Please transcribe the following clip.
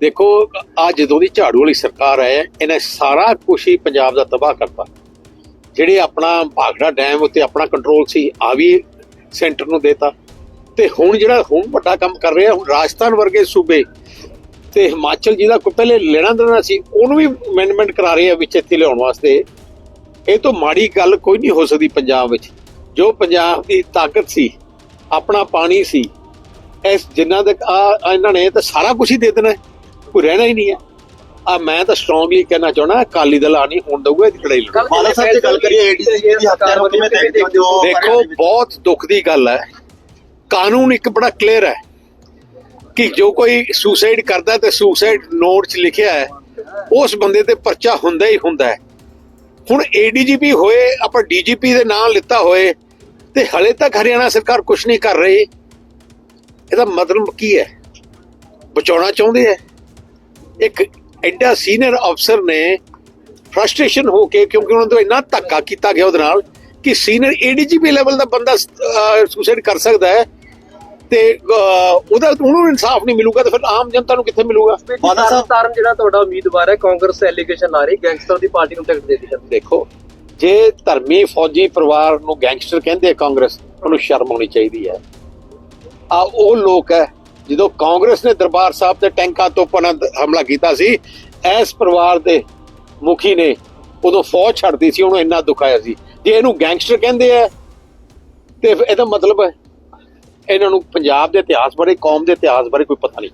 ਦੇਖੋ ਆ ਜਦੋਂ ਦੀ ਝਾੜੂ ਵਾਲੀ ਸਰਕਾਰ ਆਇਆ ਇਹਨੇ ਸਾਰਾ ਕੁਝ ਹੀ ਪੰਜਾਬ ਦਾ ਤਬਾਹ ਕਰਤਾ। ਜਿਹੜੇ ਆਪਣਾ ਭਾਖੜਾ ਡੈਮ ਉੱਤੇ ਆਪਣਾ ਕੰਟਰੋਲ ਸੀ ਆ ਵੀ ਸੈਂਟਰ ਨੂੰ ਦੇਤਾ। ਤੇ ਹੁਣ ਜਿਹੜਾ, ਹੁਣ ਵੱਡਾ ਕੰਮ ਕਰ ਰਿਹਾ, ਹੁਣ ਰਾਜਸਥਾਨ ਵਰਗੇ ਸੂਬੇ ਤੇ ਹਿਮਾਚਲ ਜਿਹਦਾ ਕੋ ਪਹਿਲੇ ਲੈਣਾ ਦੇਣਾ ਸੀ, ਉਹਨੂੰ ਵੀ ਅਮੈਂਡਮੈਂਟ ਕਰਾ ਰਹੇ ਆ ਵਿੱਚ ਇੱਥੇ ਲਿਆਉਣ ਵਾਸਤੇ। ਇਹ ਤੋਂ ਮਾੜੀ ਗੱਲ ਕੋਈ ਨਹੀਂ ਹੋ ਸਕਦੀ ਪੰਜਾਬ ਵਿੱਚ। ਜੋ ਪੰਜਾਬ ਦੀ ਤਾਕਤ ਸੀ, ਆਪਣਾ ਪਾਣੀ ਸੀ, ਇਸ ਜਿੰਨਾ ਤੱਕ ਆ ਇਹਨਾਂ ਨੇ ਤਾਂ ਸਾਰਾ ਕੁਝ ਹੀ ਦੇ ਦੇਣਾ। ਕੋਈ ਰਹਿਣਾ ਹੀ ਨਹੀਂ ਹੈ। ਆ ਮੈਂ ਤਾਂ ਸਟਰੋਂਗਲੀ ਕਹਿਣਾ ਚਾਹਣਾ ਅਕਾਲੀ ਦਲ ਆ ਨਹੀਂ ਹੋਣ ਦਊਗਾ ਇਹਦੀ ਲੜਾਈ ਲੜੋ ਮਾਲਾ ਸਾਹਿਬ ਦੀ ਗੱਲ ਕਰੀਏ ਏਡੀਸੀ ਦੀ ਹੱਤਿਆ ਨੂੰ ਕਿਵੇਂ ਦੇਖਦੇ ਹੋ। ਦੇਖੋ ਬਹੁਤ ਦੁੱਖ ਦੀ ਗੱਲ ਹੈ। ਕਾਨੂੰਨ ਇੱਕ ਬੜਾ ਕਲੀਅਰ ਹੈ ਕਿ ਜੋ ਕੋਈ ਸੁਸਾਈਡ ਕਰਦਾ ਤੇ ਸੁਸਾਈਡ ਨੋਟ 'ਚ ਲਿਖਿਆ ਹੈ ਉਸ ਬੰਦੇ ਤੇ ਪਰਚਾ ਹੁੰਦਾ ਹੀ ਹੁੰਦਾ ਹੈ। ਹੁਣ ਏਡੀਜੀਪੀ ਹੋਏ ਆਪਾਂ ਡੀਜੀਪੀ ਦੇ ਨਾਂ ਲਿੱਤਾ ਹੋਏ ਤੇ ਹਲੇ ਤੱਕ ਹਰਿਆਣਾ ਸਰਕਾਰ ਕੁਝ ਨਹੀਂ ਕਰ ਰਹੀ। ਇਹਦਾ ਮਤਲਬ ਕੀ ਹੈ? ਬਚਾਉਣਾ ਚਾਹੁੰਦੇ ਹੈ? ਇੱਕ ਐਡਾ ਸੀਨੀਅਰ ਅਫਸਰ ਨੇ ਫਰਸਟ੍ਰੇਸ਼ਨ ਹੋ ਕੇ ਕਿਉਂਕਿ ਉਹਨਾਂ ਤੋਂ ਇੰਨਾ ਧੱਕਾ ਕੀਤਾ ਗਿਆ ਉਹਦੇ ਨਾਲ ਕਿ ਸੀਨੀਅਰ ਏਡੀਜੀਪੀ ਲੈਵਲ ਦਾ ਬੰਦਾ ਸੁਸਾਈਡ ਕਰ ਸਕਦਾ ਹੈ ਤੇ ਉਹਦਾ ਉਹਨੂੰ ਇਨਸਾਫ ਨਹੀਂ ਮਿਲੂਗਾ ਤਾਂ ਫਿਰ ਆਮ ਜਨਤਾ ਨੂੰ ਕਿੱਥੇ ਮਿਲੂਗਾ? ਮਾਨਾ ਸਾਹਿਬ- ਤਾਰਨ ਜਿਹੜਾ ਤੁਹਾਡਾ ਉਮੀਦਵਾਰ ਹੈ ਕਾਂਗਰਸ ਐਲੀਗੇਸ਼ਨ ਲਾ ਰਹੀ ਗੈਂਗਸਟਰ ਦੀ ਪਾਰਟੀ ਨੂੰ ਟਿਕਟ ਦੇ ਦਿੱਤੀ ਜਾਂਦੀ ਦੇਖੋ ਜੇ ਧਰਮੀ ਫੌਜੀ ਪਰਿਵਾਰ ਨੂੰ ਗੈਂਗਸਟਰ ਕਹਿੰਦੇ ਕਾਂਗਰਸ ਉਹਨੂੰ ਸ਼ਰਮ ਆਉਣੀ ਚਾਹੀਦੀ ਹੈ। ਆ ਉਹ ਲੋਕ ਹੈ ਜਦੋਂ ਕਾਂਗਰਸ ਨੇ ਦਰਬਾਰ ਸਾਹਿਬ ਤੇ ਟੈਂਕਾਂ ਤੋਂ ਹਮਲਾ ਕੀਤਾ ਸੀ, ਇਸ ਪਰਿਵਾਰ ਦੇ ਮੁਖੀ ਨੇ ਉਦੋਂ ਫੌਜ ਛੱਡਦੀ ਸੀ, ਉਹਨੂੰ ਇੰਨਾ ਦੁਖਾਇਆ ਸੀ। ਜੇ ਇਹਨੂੰ ਗੈਂਗਸਟਰ ਕਹਿੰਦੇ ਆ, ਤੇ ਇਹਦਾ ਮਤਲਬ ਹੈ, ਇਹਨਾਂ ਨੂੰ ਪੰਜਾਬ ਦੇ ਇਤਿਹਾਸ ਬਾਰੇ, ਕੌਮ ਦੇ ਇਤਿਹਾਸ ਬਾਰੇ ਕੋਈ ਪਤਾ ਨਹੀਂ।